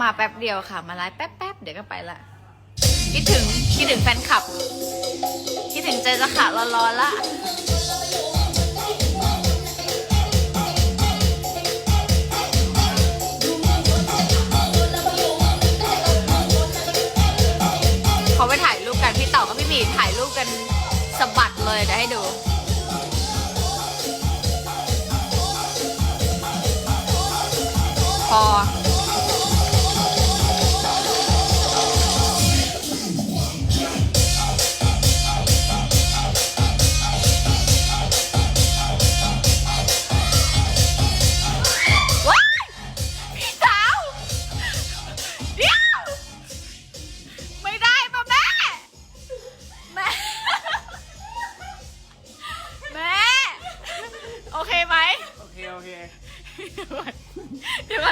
มาแป๊บเดียวค่ะ มาไลฟ์แป๊บๆ เดี๋ยวก็ไปละ คิดถึง คิดถึงแฟนคลับ คิดถึงใจจะขาดร้อนๆละเขาไปถ่ายรูปกันพี่เต่ากับพี่หมีถ่ายรูปกันสะบัดเลยเดี๋ยวให้ดูพอ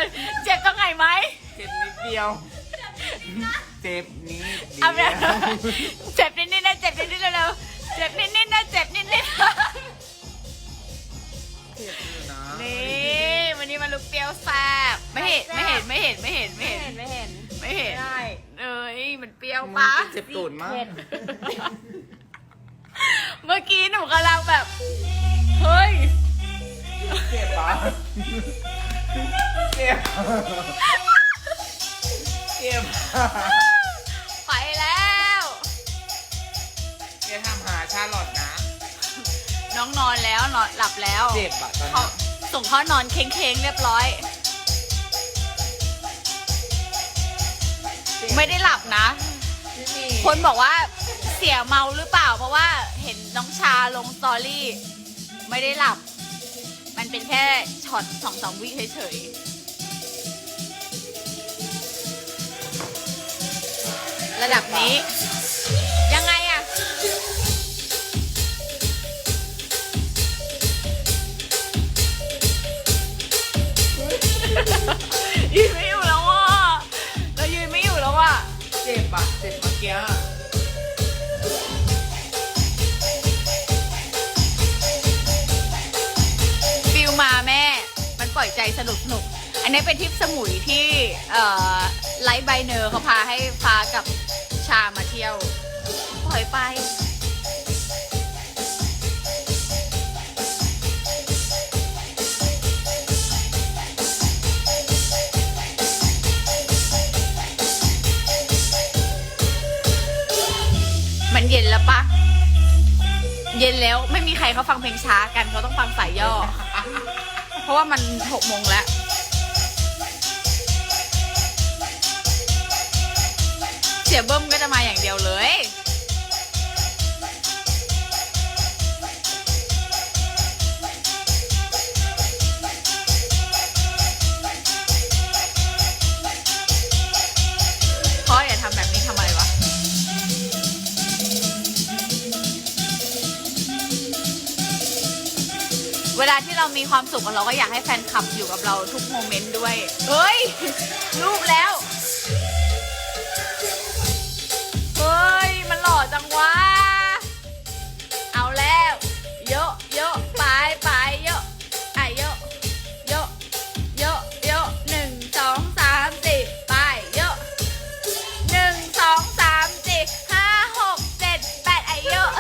เดี๋ยวก่อนเจ็บตรงไหนไหมเจ็บนิดเดียว เจ็บนิดเดีเอายวแบบเจ็บนิดๆนะเจ็บนิดๆเร็วๆเจ็บนิดๆนะเจ็บนิดเจ็บอยู่นะๆนี่วันนี้มาลุกเปรี้ยวแซ่บไม่เห็นไม่เห็นไม่เห็นไม่เห็นไม่เห็นไม่เห็นไม่เห็นได้เอ้ยมันเปรี้ยวมึงปะ เจ็บตูดมากเผ็ดเมื่อกี้หนูกำลังแบบ เฮ้ย เจ็บปะ เจ็บเจ็บไปแล้วอย่าทำหาชาลอตนะ น้องนอนแล้วนอนหลับแล้วเจ็บอะตอนเขานี้ส่งเขานอนเค้งๆเรียบร้อยไม่ได้หลับนะ พี่หมีคนบอกว่าเสียเมาหรือเปล่า เพราะว่าเห็นน้องชาลงสตอรี่ ไม่ได้หลับมัน เป็นแค่ช็อตสองสามวิเฉยๆ ระดับนี้ันนี้เป็นทริปสมุยที่ไลท์ไบเนอร์เขาพาให้ฟ้ากับชามาเที่ยว ปล่อยไปมันเย็นแล้วปะ เย็นแล้วไม่มีใครเขาฟังเพลงช้ากันเขาต้องฟังสายย่อ เพราะว่ามันหกโมงแล้ว สียเบิ้มก็จะมาอย่างเดียวเลย พ่ออย่าทำแบบนี้ทำไมวะ เวลาที่เรามีความสุขเราก็อยากให้แฟนคลับอยู่กับเราทุกโมเมนต์ด้วย เฮ้ย รูปแล้ว หล่อจังวะ เอาแล้วเยอะเยอะไปไปเยอะไอะเยอะเยอะเยอะเยอะหนึ่งสองสามสี่ไปเยอะหนึ่งสองสามสี่ห้าหกเจ็ดแปดไอะเยอะ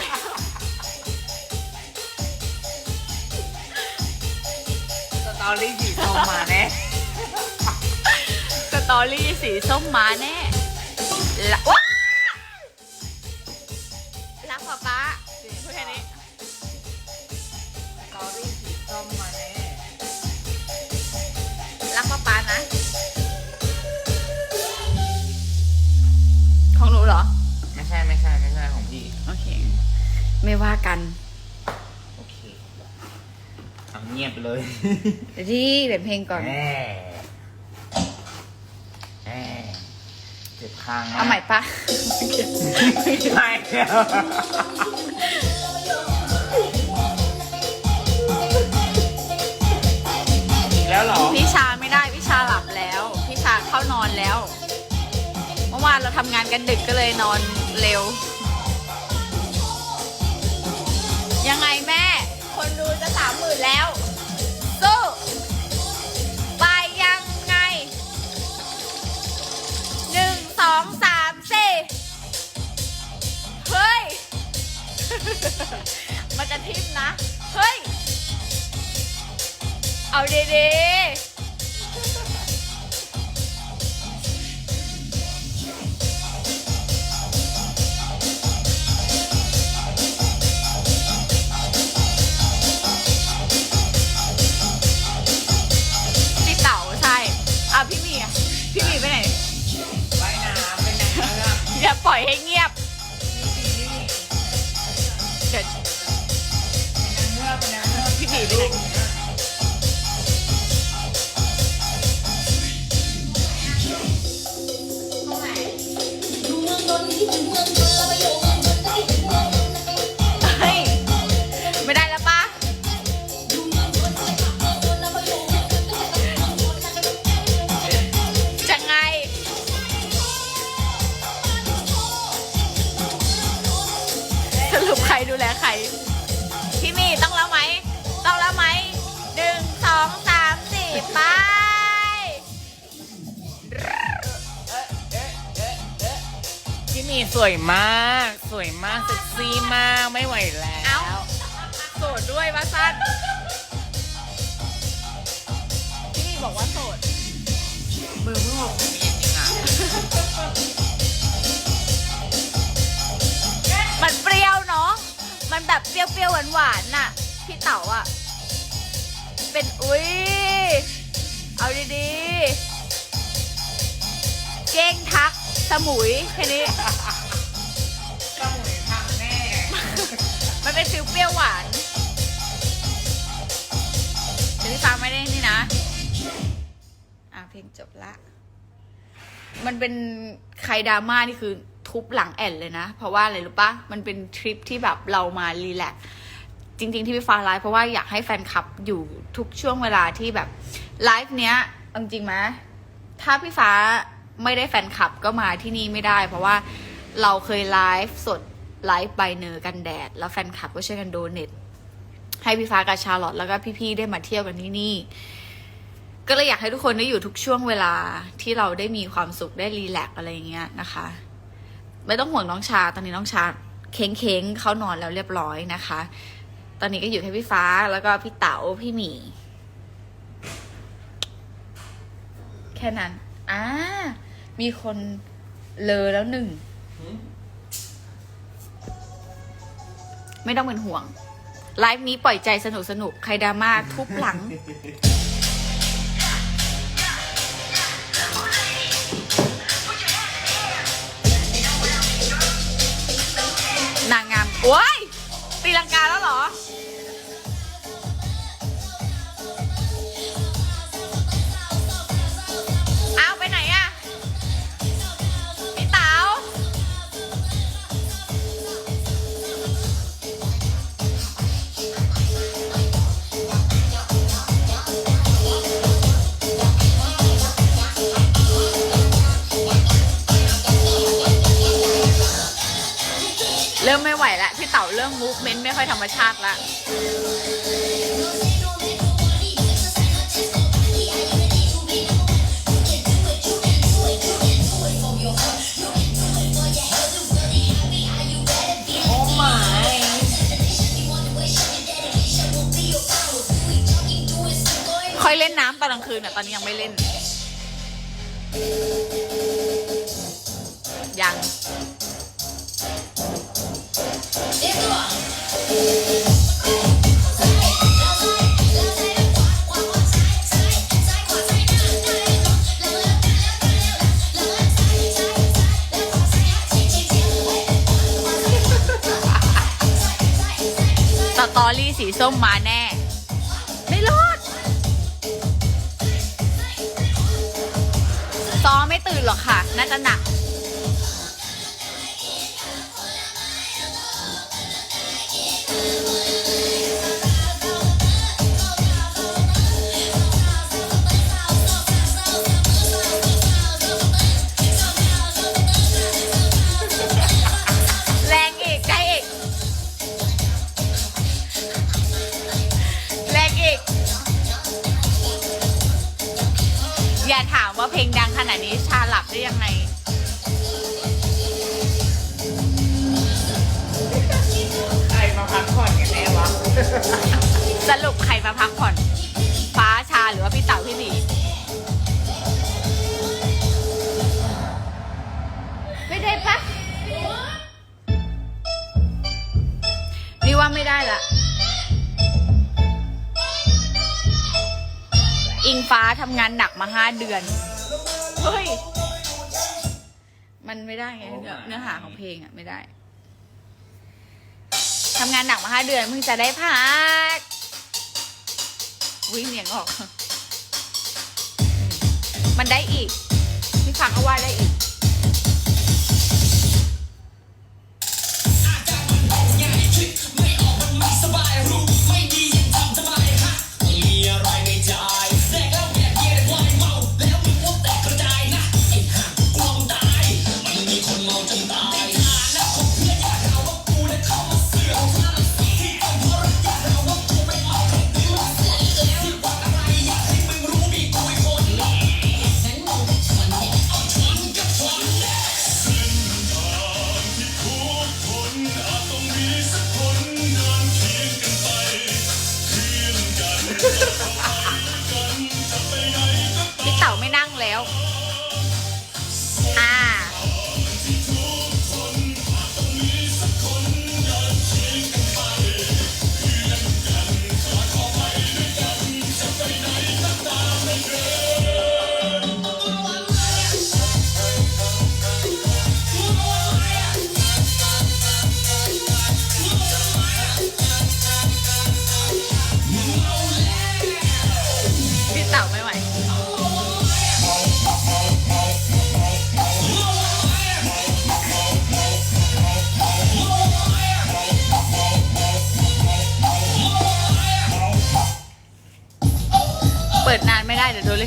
สตอรี่สีส้มมาแน่สตอรี่สีส้มมาแน่ละว้า เลยเดี๋ยวที่เปลี่ยนเพลงก่อนแม่แม่เจ็บจ็บข้างมากเอาใหม่ปะ ไม่อีกแล้วเหรอ พี่ชาไม่ได้พี่ชาหลับแล้ว พี่ชาเข้านอนแล้ว เมื่อวานเราทำงานกันดึกก็เลยนอนเร็ว ยังไงแม่ คนดูจะสามหมื่นแล้ว ทิ่มนะ เฮ้ย เอาดีๆพี่เต๋าใช่ อะพี่หมีอะพี่หมีไปไหนไปน้ำเป็นนางเงือกอย่าปล่อยให้เงียบ เดี๋ยว สวยมาก สวยมากเซ็กซี่มากไม่ไหวแล้วเอ้าโสดด้วยว่าสั้นพี่มีบอกว่าโสด มือเพิ่งออกมีจริงอะมันเปรี้ยวเนาะ มันแบบเปรี้ยวๆหวานๆน่ะ พี่เต๋าอะ เป็นอุ้ย เอาดีๆ เก้งทัก สมุยแค่นี้ สมุยพังแน่ มันเป็นฟิลเปรี้ยวหวานเดี๋ยวพี่ฟังไม่ได้นี่นะ อะเพลงจบละ มันเป็นใครดราม่านี่คือทุบหลังแอนเลยนะ เพราะว่าอะไรรู้ปะมันเป็นทริปที่แบบเรามารีแลกซ์จริง ๆ ที่พี่ฟ้าไลฟ์เพราะว่าอยากให้แฟนคลับอยู่ทุกช่วงเวลาที่แบบไลฟ์เนี้ยเอาจริงไหมถ้าพี่ฟ้า ไม่ได้แฟนคลับก็มาที่นี่ไม่ได้ เพราะว่าเราเคยไลฟ์สดไลฟ์ใบเนอร์กันแดด แล้วแฟนคลับก็ช่วยกันโดเนทให้พี่ฟ้ากับชาลอตแล้วก็พี่ๆได้มาเที่ยวกันที่นี่ ก็เลยอยากให้ทุกคนได้อยู่ทุกช่วงเวลาที่เราได้มีความสุขได้รีแลกอะไรอย่างเงี้ยนะคะ ไม่ต้องห่วงน้องชาตอนนี้น้องชาเค้งเค้งเขานอนแล้วเรียบร้อยนะคะ ตอนนี้ก็อยู่แค่พี่ฟ้าแล้วก็พี่เต๋าพี่หมี แค่นั้นอ่า มีคนเลอแล้วหนึ่ง ไม่ต้องเป็นห่วง ไลฟ์นี้ปล่อยใจสนุกสนุกใครดราม่าทุบหลัง นางงามโอ้ยตีลังกาแล้วเหรอ ริ่มไม่ไหวแล้วพี่เต๋าเริ่มมูฟเมนต์ไม่ค่อยธรรมชาติละค่อยเล่นน้ำตอนกลางคืนอะตอนนี้ยังไม่เล่น ยัง ฟ้าทำงานหนักมาห้าเดือน เฮ้ย มันไม่ได้ไงเนื้อเนื้อหาของเพลงอะไม่ได้ทำงานหนักมาห้าเดือนเพิ่งจะได้พักวิ่งเหนียงออก มันได้อีก พี่ฟังก็ว่าได้อีก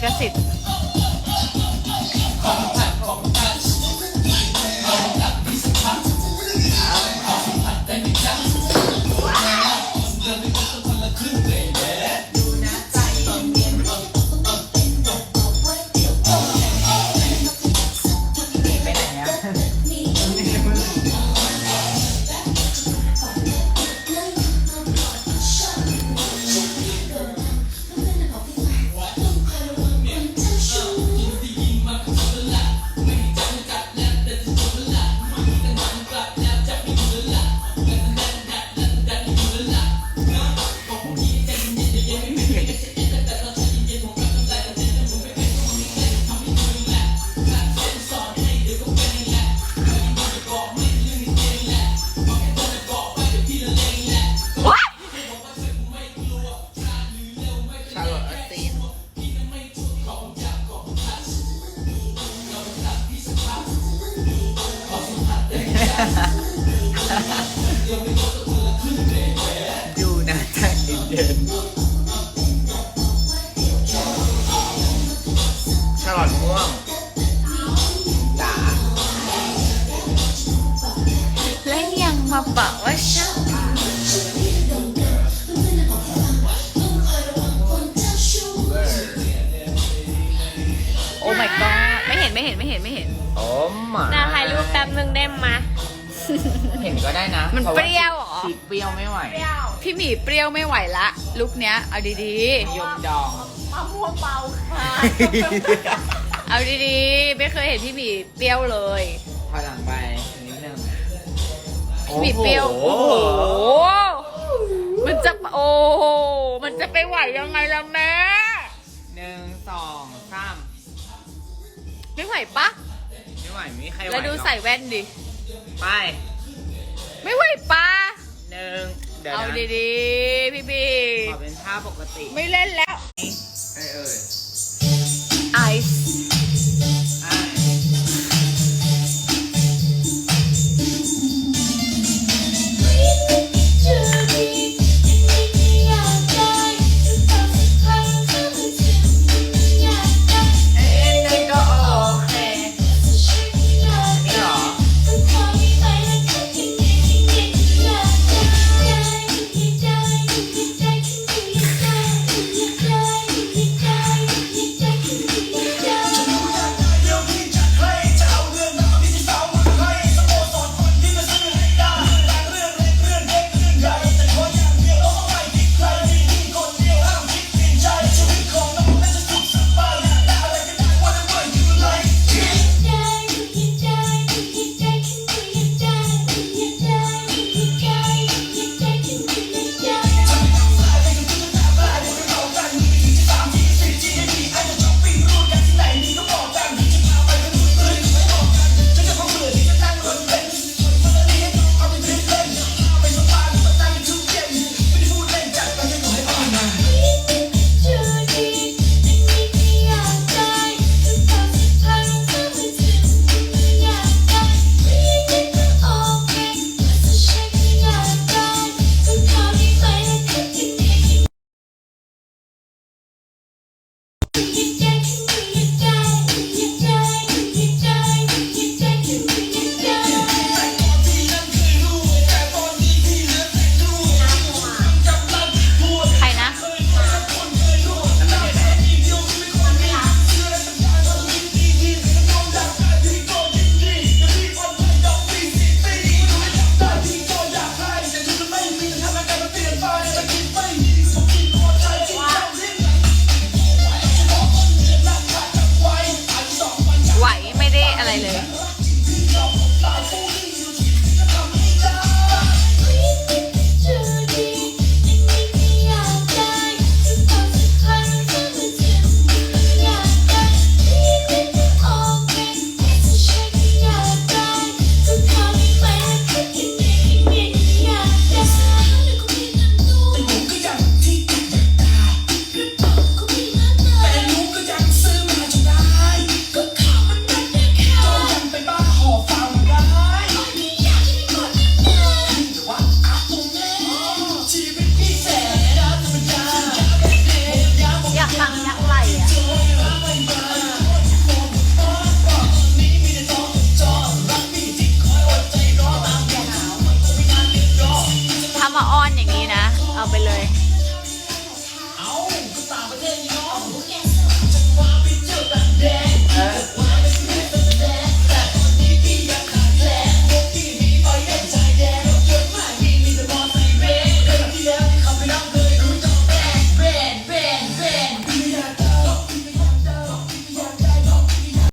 ไเห็นไม่เห็นไม่เห็นไม่เห็นโอ้มานาถ่ายรูปแป๊บนึงได้ไหมเห็นก็ได้นะมันพาะาเปรี้ยวเหรอ ชีสเปรี้ยวไม่ไหวพี่หมีเปรี้ยวไม่ไหวละลุกเนี้ยเอาดียมดองมะม่วงเบาค่ะๆ เอาดีๆ ไม่เคยเห็นพี่หมีเปรี้ยวเลยพอหลังไปนิดนึงพี่หมีเปรี้ยวโอ้โอ้โห โหมันจะโอ้โหมันจะไปไหวยังไงล่ะแม่หนึ่งสองสาม ไม่ไหวปะไม่ไหวไม่มีใครไหวแล้วดูหรอกใส่แว่นดิ ไปไม่ไหวปะหนึ่งเดี๋ยวเอานะดีๆ พี่บีขอเป็นท่าปกติ ไม่เล่นแล้วเอ้ยเอ้ยไอซ์